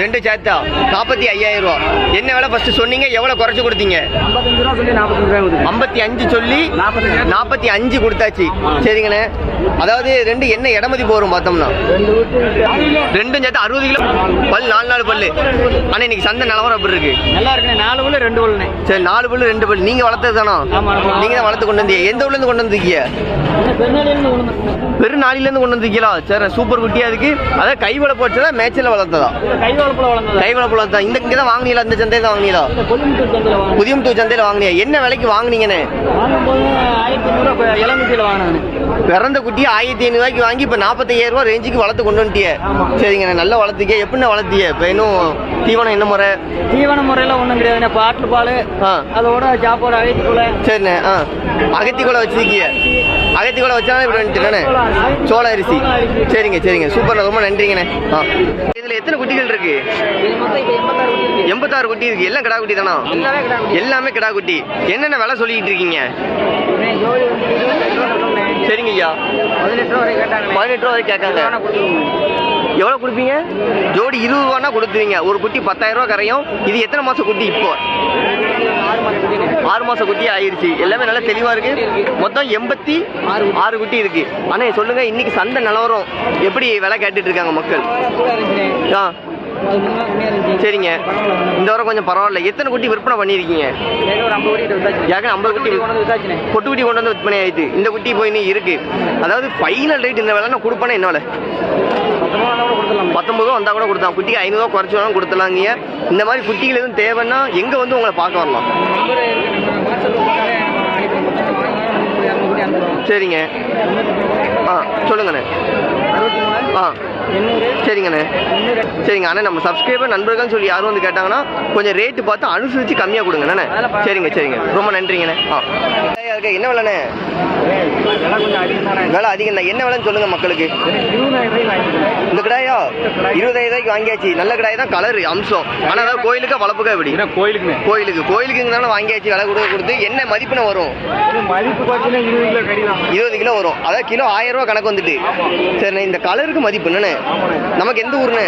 ரெண்டு சேர்த்தா. நாற்பத்தி ஐயாயிரம் ரூபா. என்ன விலை ஃபர்ஸ்ட் சொன்னீங்க? எவ்வளவு குறைச்சு கொடுத்தீங்க? ஐம்பத்தி அஞ்சு சொல்லி. நாற்பத்தி அஞ்சு கொடுத்தாச்சு. சரிங்கண்ணே. அதாவது ரெண்டு என்ன இடமதி போகும் பார்த்தோம்னா? ரெண்டும் சேர்த்து அறுபது கிலோ. பல் நாலு நாலு பல்லு. ஆனால் இன்னைக்கு சந்தை நிலவரம் எப்படி இருக்கு? நல்லா இருக்குண்ணே நாலு உள்ள ரெண்டு உள்ளே சரி நாலு பல்லு ரெண்டு பல்லு. நீங்க வளர்த்தது தானோ. நீங்க தான் வளர்த்து கொண்டு வந்தீங்க. எந்த ஊர்ல இருந்து கொண்டு வந்திருக்கீங்க? பெருநாளிலிருந்து கொண்டு பெருநாளில இருந்து கொண்டு வந்திருக்கீங்களா? சரி சூப்பர் குட்டியா இருக்கு. அதாவது கை வள போச்சதா மேய்ச்சல வளர்த்ததா? கை வளர்ப்புல வளர்ந்தது? கை வள வளர்த்தா இந்த இங்க தான் வாங்குனீங்களா? இந்த சந்தையில தான் வாங்குனீங்களா? புதியமுத்தூர் சந்தையில வாங்குனீங்க. என்ன விலைக்கு வாங்குனீங்கன்னு? பிறந்த குட்டி ஆயிரத்தி ஐநூறு ரூபாய்க்கு வாங்கி இப்ப நாற்பத்தையாயிரம் ரூபாய் ரேஞ்சுக்கு வளர்த்து கொண்டு வந்துட்டிய. சரிங்க நல்லா வளர்த்துக்க எப்படி வளர்த்திய? இப்ப இன்னும் தீவனம் என்ன முறை? தீவன முறையில் ஒன்றும் கிடையாதுண்ணே. பாட்டில் பால் அதோட சாப்பாடு அழைத்துக்குள்ள சரிண்ணே ஆ. அகத்தி கூட வச்சிருக்கீங்க அகத்தி கூட வச்சாலும் இப்படி வந்துட்டுண்ணே சோள அரிசி. சரிங்க சரிங்க. சூப்பர் ரொம்ப நன்றிங்கண்ணே. ஆ. இதுல எத்தனை குட்டிகள் இருக்கு? எண்பத்தாறு குட்டி இருக்கு. எல்லாம் கிடா குட்டி தானா? எல்லாமே கிடா குட்டி. என்னென்ன விலை சொல்லிட்டு இருக்கீங்க? சரிங்க ஐயா. பதினெட்டு ரூபா வரை கேட்காங்க எவ்வளோ கொடுப்பீங்க? ஜோடி இருபது ரூபான்னா கொடுத்துருவீங்க. ஒரு குட்டி பத்தாயிரம் ரூபா கரையும். இது எத்தனை மாதம் குட்டி இப்போ? ஆறு மாசம் குட்டி ஆயிருச்சு. எல்லாமே நல்லா தெளிவா இருக்கு. மொத்தம் எண்பத்தி ஆறு ஆறு குட்டி இருக்கு. ஆனால் சொல்லுங்க இன்னைக்கு சந்தை நிலவரம் எப்படி விலை கேட்டுட்டு இருக்காங்க மக்கள்? ஆ. சரிங்க. இந்த வாரம் கொஞ்சம் பரவாயில்ல. எத்தனை குட்டி விற்பனை பண்ணியிருக்கீங்க? ஏற்கனவே ஐம்பது குட்டி பொட்டு குட்டி கொண்டு வந்து விற்பனை ஆயிடுச்சு. இந்த குட்டி போய் இருக்கு. அதாவது ஃபைனல் ரேட் இந்த விலை நான் கொடுப்பேனே என்ன விலை? பத்தொன்பது ரூபா வந்தா கூட கொடுத்தான் குட்டிக்கு ஐநூறுவா குறைச்சு வேணாலும் கொடுத்துலாங்க இந்த மாதிரி குட்டிகள் எதுவும் தேவைன்னா எங்க வந்து உங்களை பார்க்க வரலாம். சரிங்க. ஆ சொல்லுங்கண்ணே. ஆ. சரிங்கண்ணே. சரிங்க அண்ணே நம்ம சப்ஸ்கிரைபர் நண்பர்கள்னு சொல்லி யாரும் வந்து கேட்டாங்கன்னா கொஞ்சம் ரேட்டு பார்த்து அனுசரித்து கம்மியாக கொடுங்க அண்ணே சரிங்க சரிங்க. ரொம்ப நன்றிங்கண்ணே. ஆ. என்ன விலைண்ணே? விலை அதிகம் தான் என்ன விலைன்னு சொல்லுங்க மக்களுக்கு. இந்த கிடாயா? இருபதாயிரம் ரூபாய்க்கு வாங்கியாச்சு. நல்ல கிடாய் தான் கலர் அம்சம். ஆனால் அதாவது கோயிலுக்கா வளர்ப்புக்கா எப்படி? கோயிலுக்குண்ணே கோயிலுக்கு. கோயிலுக்குங்கனால வாங்கியாச்சு விலை கொடுக்க கொடுத்து. என்ன மதிப்புன வரும்? இருபது கிலோ தான். வரும். அதாவது கிலோ ஆயிரம் ரூபா கணக்கு வந்துட்டு. சரிண்ணே இந்த கலருக்கு மதிப்பு என்னண்ணே நமக்கு எந்த ஊருண்ணே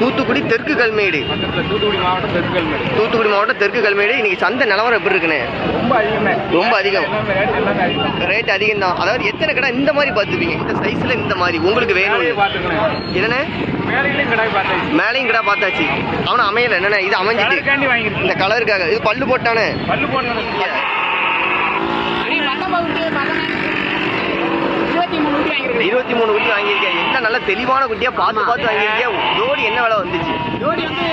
தூத்துக்குடி தெற்கு கல்மேடு. தூத்துக்குடி மாவட்டம் தெற்கு கல்மேடு. இன்னைக்கு சந்தை நிலவரம் எப்படி இருக்குண்ணே ரொம்ப அதிகமே. ரேட் அதிகம் தான் அதாவது எத்தனை கடை இந்த மாதிரி பார்த்துப்பீங்க? இந்த சைஸ்ல இந்த மாதிரி. உங்களுக்கு வேணும். என்னண்ணே மேலையும் கடை பார்த்தாச்சு. அவனை அமையல. என்னண்ணே இது அமைஞ்சிட்டு. இந்த கலருக்காக இது பல்லு போட்டானே. பல்லு இருபத்தி மூணு குட்டி வாங்கியிருக்கேன். என்ன நல்ல தெளிவான குட்டியா பார்த்து பார்த்து வாங்கியிருக்கேன் ஜோடி என்ன விலை வந்துச்சு? ஜோடி வந்து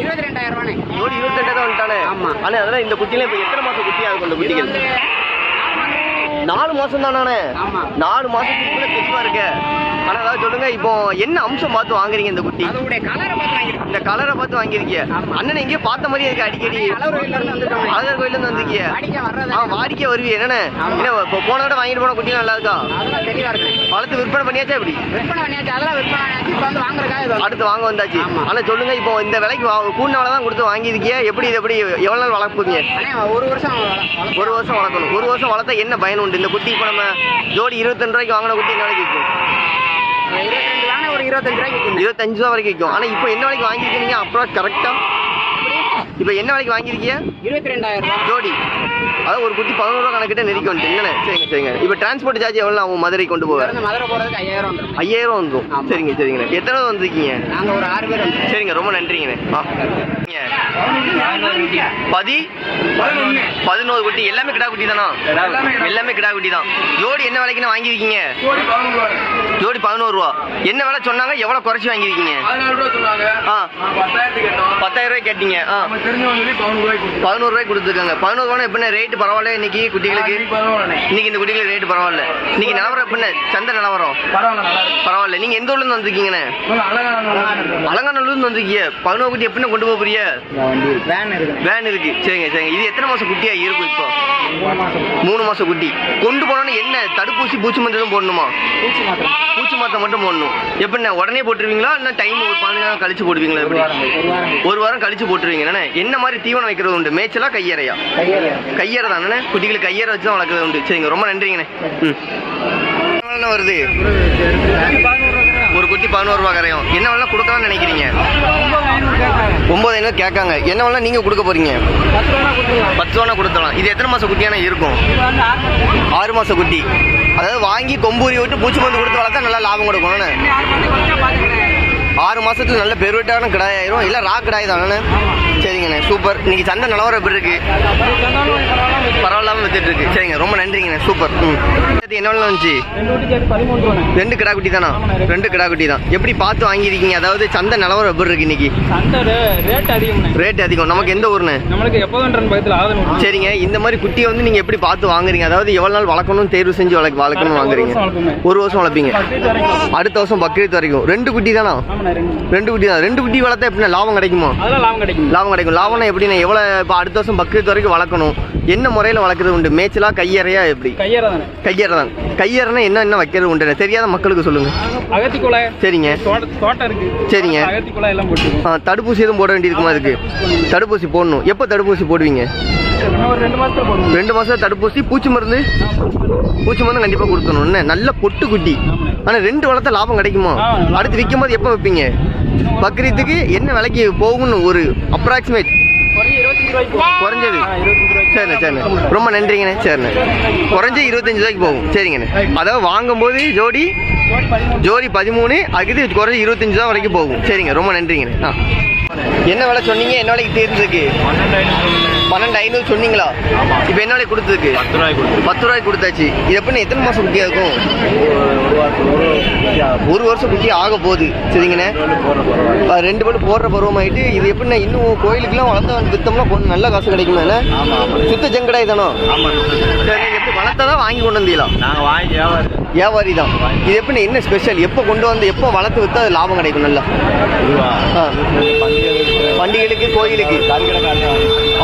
இருபத்தி ரெண்டாயிரம் ரூபாண்ணே. ஜோடி இருபத்தெட்டாயிரம் வந்துட்டானே. ஆமா. ஆனா அதெல்லாம் இந்த குட்டில இப்ப எத்தனை மாசம் குட்டியா இருக்கும் இந்த குட்டிகள்? நாலு மாசம் தானே. நாலு மாசத்துக்குள்ள தெளிவா இருக்க. ஆனா அதாவது சொல்லுங்க. இப்போ என்ன அம்சம் பார்த்து வாங்குறீங்க இந்த குட்டி? இந்த கலரை பார்த்து வாங்கியிருக்கீங்க. அண்ணன் எங்கேயோ பார்த்த மாதிரியே இருக்கு அடிக்கடி. அழகர் கோயில்ல இருந்து வர்றது? ஆ வாடிக்கை வருவீங்க என்னண்ணே? ஆமா. என்ன இப்போ போன தடவை வாங்கிட்டு போன குட்டி நல்லா இருக்கா? வளர்த்து விற்பனை பண்ணியாச்சா எப்படி? அடுத்து வாங்க வந்தாச்சு. ஆனா சொல்லுங்க. இப்போ இந்த விலைக்கு விலை தான் கொடுத்து வாங்கியிருக்கீங்க எப்படி இது எப்படி எவ்வளவு நாள் வளர்ப்புங்க ஒரு வருஷம் ஒரு வருஷம் வளர்க்கணும். ஒரு வருஷம் வளர்த்தா என்ன பயன் உண்டு? இந்த குட்டி இப்போ நம்ம ஜோடி இருபத்தெண்டு ரூபாய்க்கு வாங்கின குட்டி என்ன விலைக்கு விற்கும் ஒரு இருபத்தஞ்சு ரூபாய்க்கு இருபத்தஞ்சு ரூபா வரைக்கும் விற்கும் ஆனா இப்போ என்ன விலைக்கு வாங்கியிருக்கீங்க? அப்புறம் கரெக்டா இப்போ என்ன விலைக்கு வாங்கியிருக்கீங்க? இருபத்தி ரெண்டாயிரம் ஜோடி. அதாவது ஒரு குட்டி பதினோரு ரூபா கணக்கிட்ட நெருக்கி வந்துட்டு என்னண்ணே? சரிங்க சரிங்க. இப்போ டிரான்ஸ்போர்ட் சார்ஜ் எவ்வளோ ஆகும் மதுரை கொண்டு இருந்து மதுரை போறதுக்கு ஐயாயிரம் ஐயாயிரம் வந்துடும். சரிங்க சரிங்கண்ணே எத்தனை வந்திருக்கீங்க? நாங்க ஒரு ஆறு பேர் சரிங்க ரொம்ப நன்றிங்கண்ணே. ஆ. பதி? பதினோரு குட்டி. எல்லாமே கிடா குட்டி தானா? எல்லாமே கிடா குட்டி தான். ஜோடி என்ன விலைக்குன்னு வாங்கியிருக்கீங்க? ஜோடி பதினோரு ரூபா. என்ன விலை சொன்னாங்க? எவ்வளவு குறைச்சி வாங்கியிருக்கீங்க? ஆ. பத்தாயிரம் ரூபாய் கேட்டீங்க. ஆ. பதினோரு ரூபாய் கொடுத்துருக்காங்க. பதினோரு ரூபாய் எப்படின்னா ரேட்டு பரவாயில்ல இன்னைக்கு குட்டிகளுக்கு? இன்னைக்கு இந்த குட்டிகளுக்கு ரேட்டு பரவாயில்ல. இன்னைக்கு நிலவரம் எப்படின்னா சந்தை நிலவரம்? பரவாயில்ல நீங்க எந்த ஊர்ல இருந்து வந்திருக்கீங்கண்ணே? அலங்காநல்லூர்ல இருந்து வந்திருக்கீங்க பதினோரு குட்டி எப்படின்னா கொண்டு போக போறீங்க? வேன் இருக்கு. சரிங்க சரிங்க. இது எத்தனை மாசம் குட்டியா இருக்கும் இப்போ? மூணு மாசம். குட்டி. கொண்டு போனோன்னு என்ன? தடுப்பூசி பூச்சி மருந்தும் போடணுமா? பூச்சி மாத்திரை. மட்டும் போடணும். எப்படிண்ணே? உடனே போட்டுருவீங்களா? இல்லை டைம் ஒரு பதினஞ்சு நாள் கழிச்சு போடுவீங்களா எப்படி? ஒரு வாரம் கழிச்சு போட்டுருவீங்க. என்ன மாதிரி தீவனம் வைக்கிறது உண்டு? மேய்ச்சலா கையறையா? கையில் கையறை தானே குட்டிகளுக்கு வச்சு தான் வளர்க்குறது உண்டு. சரிங்க ரொம்ப நன்றிங்கண்ணே. ம். வருது? ஒரு குட்டி பதினோரு ரூபா கரையும். என்ன வேணா கொடுக்கலாம்னு நினைக்கிறீங்க? ஒன்பது ஐநூறு கேட்காங்க. என்ன வேணா நீங்க கொடுக்க போறீங்க. பத்து ரூபா கொடுத்தலாம் இது எத்தனை மாசம் குட்டியான இருக்கும்? ஆறு மாசம் குட்டி. அதாவது வாங்கி கொம்பூரி விட்டு பூச்சி மருந்து கொடுத்து வளர்த்தா நல்லா லாபம் கொடுக்கணும்னு ஆறு மாசத்துல நல்ல பெருவெட்டான கிடாய் ஆயிரும் இல்ல ரா கிடாய் தானே சரிங்கண்ணே சூப்பர் இன்னைக்கு சந்தை நிலவரம் எப்படி இருக்கு? பரவாயில்லாம வித்துட்டு இருக்கு. சரிங்க ரொம்ப நன்றிங்கண்ணே சூப்பர் ம். என்ன வந்துச்சு? ரெண்டு கிடா குட்டி தானா? ரெண்டு கிடா குட்டி தான். எப்படி பார்த்து வாங்கியிருக்கீங்க? அதாவது சந்தை நிலவரம் எப்படி இருக்கு இன்னைக்கு? ரேட் அதிகம். நமக்கு எந்த ஊர்னு? நம்மளுக்கு ஆதரவு சரிங்க இந்த மாதிரி குட்டியை வந்து நீங்க எப்படி பார்த்து வாங்குறீங்க? அதாவது எவ்வளவு நாள் வளர்க்கணும் தேர்வு செஞ்சு வளர்க்க வளர்க்கணும் வாங்குறீங்க? ஒரு வருஷம் வளர்ப்பீங்க. அடுத்த வருஷம் பக்ரீத் வரைக்கும். ரெண்டு குட்டி தானா? ரெண்டு. குட்டி தான். ரெண்டு குட்டி வளர்த்தா எப்படி லாபம் கிடைக்குமா? லாபம் கிடைக்கும் லாபம் கிடைக்கும். லாபம்னா எப்படின்னா எவ்வளோ இப்போ அடுத்த வருஷம் பக்ரீத் வரைக்கும் வளர்க்கணும். என்ன முறையில் வளர்க்குறது உண்டு? மேய்ச்சலா கையறையா எப்படி? கையேற தானே கையறை தான் கையறைனா என்ன என்ன வைக்கிறது உண்டு தெரியாத மக்களுக்கு சொல்லுங்க. அகத்தி குழாய் சரிங்க. தோட்ட தோட்டம் இருக்கு. சரிங்க. அகத்தி குழாய் எல்லாம் போட்டுருக்கோம் ஆ, தடுப்பூசி எதுவும் போட வேண்டியிருக்குமா அதுக்கு? தடுப்பூசி போடணும். எப்போ தடுப்பூசி போடுவீங்க? ரெண்டு மாதம் தடுப்பூசி பூச்சி மருந்து? பூச்சி மருந்து. கண்டிப்பாக கொடுக்கணும். நல்ல பொட்டு குட்டி. ஆனால் ரெண்டு வளர்த்தா லாபம் கிடைக்குமா. அடுத்து விற்கும் போது எப்போ வைப்பீங்க? பக்ரீத்துக்கு என்ன விலைக்கு போகும்னு ஒரு அப்ராக்சிமேட். குறைஞ்சது. சரிண்ணே சரிண்ணே. ரொம்ப நன்றிங்கண்ணே சரிண்ணே. குறைஞ்சி இருபத்தஞ்சு ரூபாய்க்கு போகும். சரிங்கண்ணே. அதாவது வாங்கும்போது ஜோடி ஜோடி பதிமூணு ஜோடி பதிமூணு அதுக்கு இருபத்தஞ்சு ரூபா வரைக்கும் போகும். சரிங்க ரொம்ப நன்றிங்கண்ணே. ஆ. என்ன விலை சொன்னீங்க? என்ன விலைக்கு தேர்ந்துருக்கு பன்னெண்டு ஐநூறு சொன்னீங்களா? இப்போ என்ன விலை கொடுத்ததுக்கு? பத்து கொடுத்து பத்து ரூபாய்க்கு கொடுத்தாச்சு. இது எப்படின்னு எத்தனை மாதம் குட்டியாக இருக்கும்? ஒரு வருஷம் குட்டி ஆக போகுது. சரிங்கண்ணே. ரெண்டு பேரும் போடுற பருவமாயிட்டு இது எப்படின்னா இன்னும் கோயிலுக்குலாம் வளர்த்த வித்தோம்னா பொண்ணு நல்ல காசு கிடைக்குமா என்ன ஆமா ஆமா. சுத்த ஜங்கடாய் தானோ? எப்படி வளர்த்தா தான் வாங்கி கொண்டு வந்தீங்களா? நாங்க வாங்கி வியாபாரி. தான். இது எப்படி என்ன ஸ்பெஷல் எப்போ கொண்டு வந்து எப்போ வளர்த்து வித்தா அது லாபம் கிடைக்கும் நல்லா. பண்டிகைகளுக்கு. கோயிலுக்கு.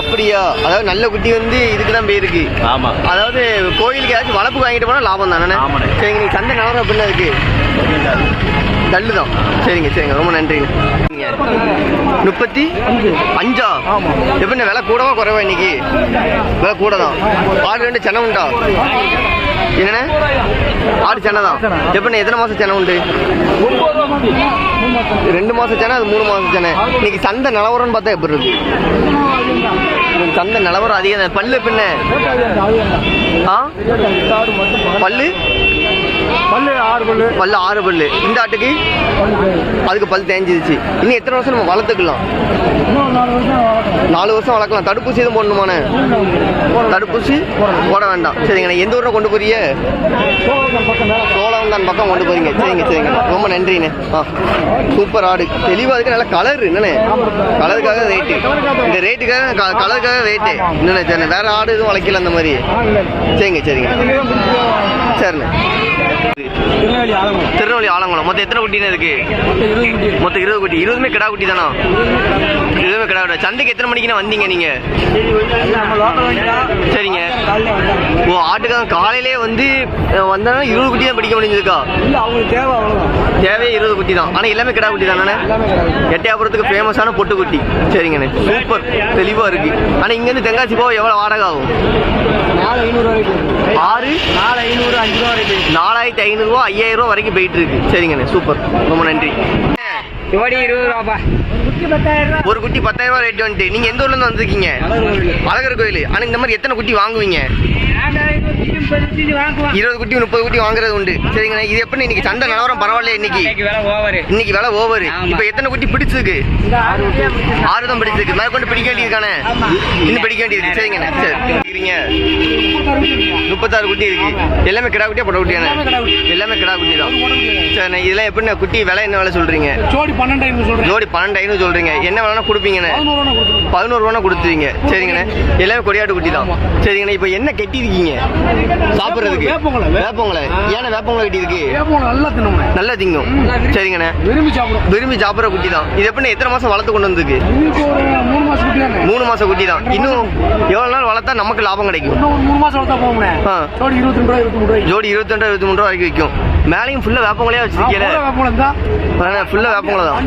அப்படியா? அதாவது நல்ல குட்டி வந்து இதுக்கு தான் போயிருக்கு ஆமா. அதாவது கோயிலுக்கு ஏதாச்சும் வளர்ப்பு வாங்கிட்டு போனால் லாபம் தானே. சரிங்க நீ சந்தை நிலவரம் அப்படின்னா இருக்கு? கல்லு தான் சரிங்க சரிங்க. ரொம்ப நன்றிங்க. முப்பத்தி அஞ்சா? எப்படிண்ணே விலை கூடவா குறைவா இன்னைக்கு? விலை கூட தான் ஆடு ரெண்டு சென்னை உண்டா? என்னண்ணே? ஆடு சென்னை தான் எப்படிண்ணே எத்தனை மாதம் சென்னை உண்டு? ரெண்டு மாதம் சென்னை அது மூணு மாதம் சென்னை. இன்னைக்கு சந்தை நிலவரம்னு பார்த்தா எப்படி இருக்கு? சந்தை நிலவரம் அதிகம். பல்லு பின்ன ஆ? பல்லு? பல்லு ஆறு பல்லு. பல்லு ஆறு பல்லு. இந்த ஆட்டுக்கு அதுக்கு பல் தேஞ்சிருச்சு. இன்னும் எத்தனை வருஷம் நம்ம வளர்த்துக்கலாம்? நாலு வருஷம் வளர்க்கலாம். தடுப்பூசி எதுவும் போடணுமாண்ணே? தடுப்பூசி போட வேண்டாம். சரிங்கண்ணே. எந்த ஊரில் கொண்டு போறீங்க? சோழவந்தான் பக்கம் கொண்டு போறீங்க. சரிங்க சரிங்க. ரொம்ப நன்றிண்ணே. ஆ சூப்பர் ஆடு. தெளிவாக இருக்கு. நல்ல கலர். என்னண்ணே? கலருக்காக ரேட்டு இந்த ரேட்டுக்காக கலருக்காக ரேட்டு என்னண்ணே சரிண்ணே வேற ஆடு எதுவும் வளர்க்கல அந்த மாதிரி? சரிங்க சரிங்க. சரிண்ணே திருநெல்வேலி ஆலங்குளம். மொத்தம் எத்தனை குட்டின்னு இருக்கு? மொத்தம் இருபது குட்டி. இருபதுமே கிடா குட்டி தானா? இருபதுமே கிடா குட்டி. சந்தைக்கு எத்தனை மணிக்குண்ணே வந்தீங்க நீங்க? சரிங்க. ஓ ஆட்டுக்காரன் காலையிலே வந்து வந்தாலும் இருபது குட்டி தான் பிடிக்க அவ்வளோதான் தேவையே இருபது குட்டி தான். ஆனால் எல்லாமே கிடா குட்டி தானே? எட்டயபுரத்துக்கு ஃபேமஸான பொட்டு குட்டி. சரிங்கண்ணே. சூப்பர் தெளிவாக இருக்கு. ஆனால் இங்கேருந்து தென்காசி போக எவ்வளோ வாடகை ஆகும்? ஆறு? நாலு ஐநூறு அஞ்சு ரூபா வரைக்கும் நாலாயிரத்தி ஐநூறுரூவா ஐயாயிரம் ரூபா வரைக்கும் போயிட்டு இருக்கு சரிங்கண்ணே சூப்பர் ரொம்ப நன்றி. இருபது ரூபாப்பா. ஒரு குட்டி பத்தாயிரம் ரூபா ரேட் வந்துட்டு. நீங்கள் எந்த ஊர்லேருந்து வந்திருக்கீங்க? அழகர் கோயில். ஆனால் இந்த மாதிரி எத்தனை குட்டி வாங்குவீங்க? இருபது குட்டி முப்பது குட்டி வாங்குறது உண்டு. சரிங்கண்ணா இது எப்படி இன்னைக்கு சந்தை நிலவரம் பரவாயில்ல இன்னைக்கு? வேலை ஓவரு. இன்னைக்கு விலை ஓவர். இப்போ எத்தனை குட்டி பிடிச்சிருக்கு? ஆறு தான் பிடிச்சிருக்கு. மேற்கொண்டு பிடிக்க வேண்டியிருக்கானே இன்னும் பிடிக்க வேண்டியிருக்கு சரிங்கண்ணே சரி. முப்பத்தாறு குட்டி இருக்கு. எல்லாமே கிடா குட்டியா பொட்டை குட்டியாண்ணே? எல்லாமே கிடா குட்டி. தான். சரிண்ணே இதெல்லாம் எப்படிண்ணே? குட்டி விலை என்ன விலை சொல்றீங்க? ஜோடி பன்னெண்டு ஐநூறு ஜோடி பன்னெண்டு ஐநூறு சொல்றீங்க. என்ன விலைனா கொடுப்பீங்கண்ணே? பதினோரு ரூபா கொடுத்துருங்க. பதினோரு ரூபா கொடுத்துருவீங்க. சரிங்கண்ணே. எல்லாமே கொடியாட்டு குட்டி தான். சரிங்கண்ணே இப்போ என்ன கட்டியிருக்கீங்க? சாப்பிட்றதுக்கு. வேப்பங்குளை. ஏன்னா வேப்பங்களை கட்டி இருக்கு. நல்லா தின்னோம்ண்ணே நல்லா திங்கும். சரிங்கண்ணே. விரும்பி சாப்பிடும். விரும்பி சாப்பிட்ற குட்டி தான். இது எப்படி எத்தனை மாசம் வளர்த்து கொண்டு வந்திருக்கு மூணு மாசம் குட்டி தானே? இன்னும் எவ்வளவு நாள் வளர்த்தா நமக்கு லாபம் கிடைக்கும்? மூணு மாசம் வளர்த்தா போகும்ண்ணே ஆ. ஜோடி இருபத்தி ரெண்டு ரூபா இருபத்தி மூணு ரூபாய். ஜோடி இருபத்தி ரெண்டு இருபத்தி மூணு ரூபா வரைக்கும் விற்கும் மேலேயும் ஃபுல்லா வேப்பங்களே வச்சிருக்கீல வேப்பம் இருந்தா அதானே ஃபுல்லா வேப்பங்களை தான்.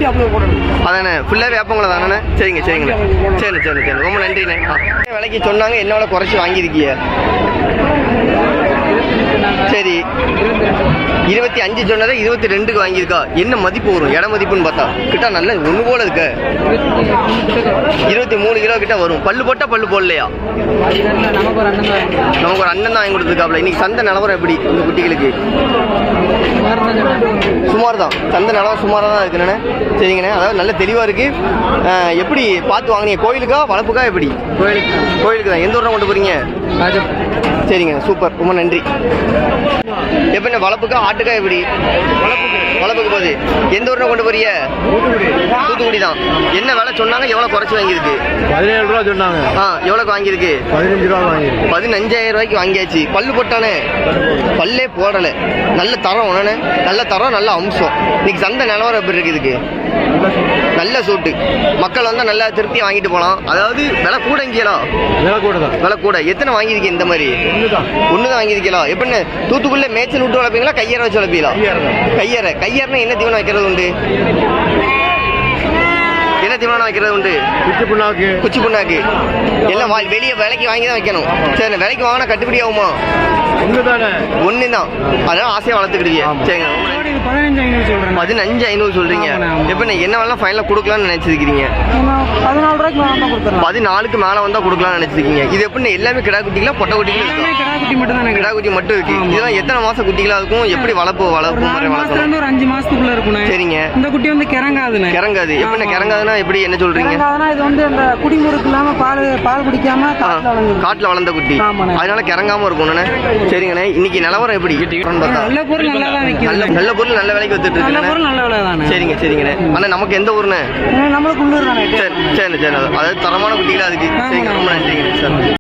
அதானே ஃபுல்லா வேப்பங்களை தானே. சரிங்க சரிங்கண்ணே. சரி சரி சரி. ரொம்ப நன்றிண்ணே. விலைக்கு சொன்னாங்க என்ன விலை குறைச்சி வாங்கியிருக்கீங்க சரி. இருபத்தி அஞ்சு சொன்னதை இருபத்தி ரெண்டுக்கு வாங்கியிருக்கா. என்ன மதிப்பு வரும்? இட மதிப்புன்னு பார்த்தா. கிட்ட நல்ல ஒன்று போல இருக்க. இருபத்தி மூணு கிலோ கிட்ட வரும். பல்லு போட்டா பல்லு போடலையா? நமக்கு ஒரு அண்ணன் தான் வாங்கி கொடுத்துருக்காப்ல. இன்னைக்கு சந்தை நிலவரம் எப்படி இந்த குட்டிகளுக்கு? சுமார் தான் சந்தை நிலவரம் சுமாராக தான் இருக்குண்ணே சரிங்கண்ணே. அதாவது நல்ல தெளிவாக இருக்கு. அஹ், எப்படி பார்த்து வாங்கினீங்க? கோயிலுக்கா வளர்ப்புக்கா எப்படி? கோயிலுக்கு கோயிலுக்கு தான். எந்த ஊரில் கொண்டு ராஜப் சரிங்க சூப்பர். ரொம்ப நன்றி. எப்படிண்ணே வளர்ப்புக்கா ஆட்டுக்கா எப்படி? வளர்ப்புக்கு வளர்ப்புக்கு போகுது எந்த ஊரில் கொண்டு போறீங்க? தூத்துக்குடி தான். என்ன விலை சொன்னாங்க? எவ்வளோ குறைச்சி வாங்கியிருக்கு? பதினேழு ரூபா சொன்னாங்க. ஆ எவ்வளோக்கு வாங்கியிருக்கு? பதினஞ்சு ரூபா வாங்கிருக்கு பதினஞ்சாயிரம் ரூபாய்க்கு வாங்கியாச்சு. பல்லு போட்டானே. பல்லே போடலை. நல்ல தரம் ஒன்று நல்ல தரம் நல்ல அம்சம். இன்னைக்கு சந்தை நிலவரம் எப்படி இருக்கு இதுக்கு? நல்ல சூட்டு. மக்கள் வந்தால் நல்லா திருப்தி வாங்கிட்டு போகலாம் அதாவது விலை கூட இங்கேலாம் விலை கூட தான். விலை கூட. எத்தனை வாங்கியிருக்கீங்க இந்த மாதிரி. ஒன்று தான் வாங்கியிருக்கீங்களா? எப்படின்னு தூத்துக்குள்ளே மேய்ச்சல் விட்டு வளர்ப்பீங்களா கையறை வச்சு வளர்ப்பீங்களா? கையறை கையறைனா என்ன தீவனம் வைக்கிறது உண்டு? என்ன தீவனம் வைக்கிறது உண்டு? குச்சி புண்ணாக்கு. குச்சி புண்ணாக்கு. எல்லாம் வெளியே விலைக்கு வாங்கி தான் வைக்கணும். சரி விலைக்கு வாங்கினா கட்டுப்படி ஆகுமா? ஒன்று தானே அதனால ஆசையாக வளர்த்துக்கிட்டீங்க. சரிங்க. பதினஞ்சு ஐநூறு சொல்றீங்க. எப்போ என்ன வேணாலும் ஃபைனலாக கொடுக்கலாம்னு நினைச்சிருக்கீங்க பதினாலு ரூபாய்க்கு மேலே பதினாலுக்கு வந்தால் கொடுக்கலாம்னு நினைச்சிருக்கீங்க. இது எப்படி எல்லாமே கிடா பொட்டை குட்டிகளா எல்லாமே இருக்கா? கிடா குட்டி மட்டும் தான். கிடா குட்டி மட்டும் இருக்கு. இதெல்லாம் எத்தனை மாசம் குட்டிகளா இருக்கும்? எப்படி வளர்ப்பு வளர்ப்பு ஒரு அஞ்சு மாசத்துக்குள்ள இருக்குண்ணே. சரிங்க. இந்த குட்டி வந்து கிறங்காதுண்ணே. கிறங்காது. எப்படி. கிறங்காதுன்னா எப்படி என்ன சொல்றீங்க? இது வந்து அந்த குடிமுறுக்கு இல்லாம பால் பால் குடிக்காம காட்டுல வளர்ந்து குட்டி. அதனால கிறங்காம இருக்கும்ண்ணே சரிங்கண்ணே. இன்னைக்கு நிலவரம் எப்படி? நல்ல பொருள் நல்லா தான் நல்ல விற்கும் நல்ல பொருள் நல்ல விலைக்கு வித்துட்டு நல்ல இருக்குண்ணே. பொருள் நல்ல விலை தானே சரிங்க சரிங்கண்ணே. அண்ணா நமக்கு எந்த ஊருண்ணே? நம்மளுக்கு உள்ளூர் தானே சரி சரி சரி. அதாவது தரமான குட்டிகளா இருக்கு சரிங்க ரொம்ப நன்றிங்க சார்.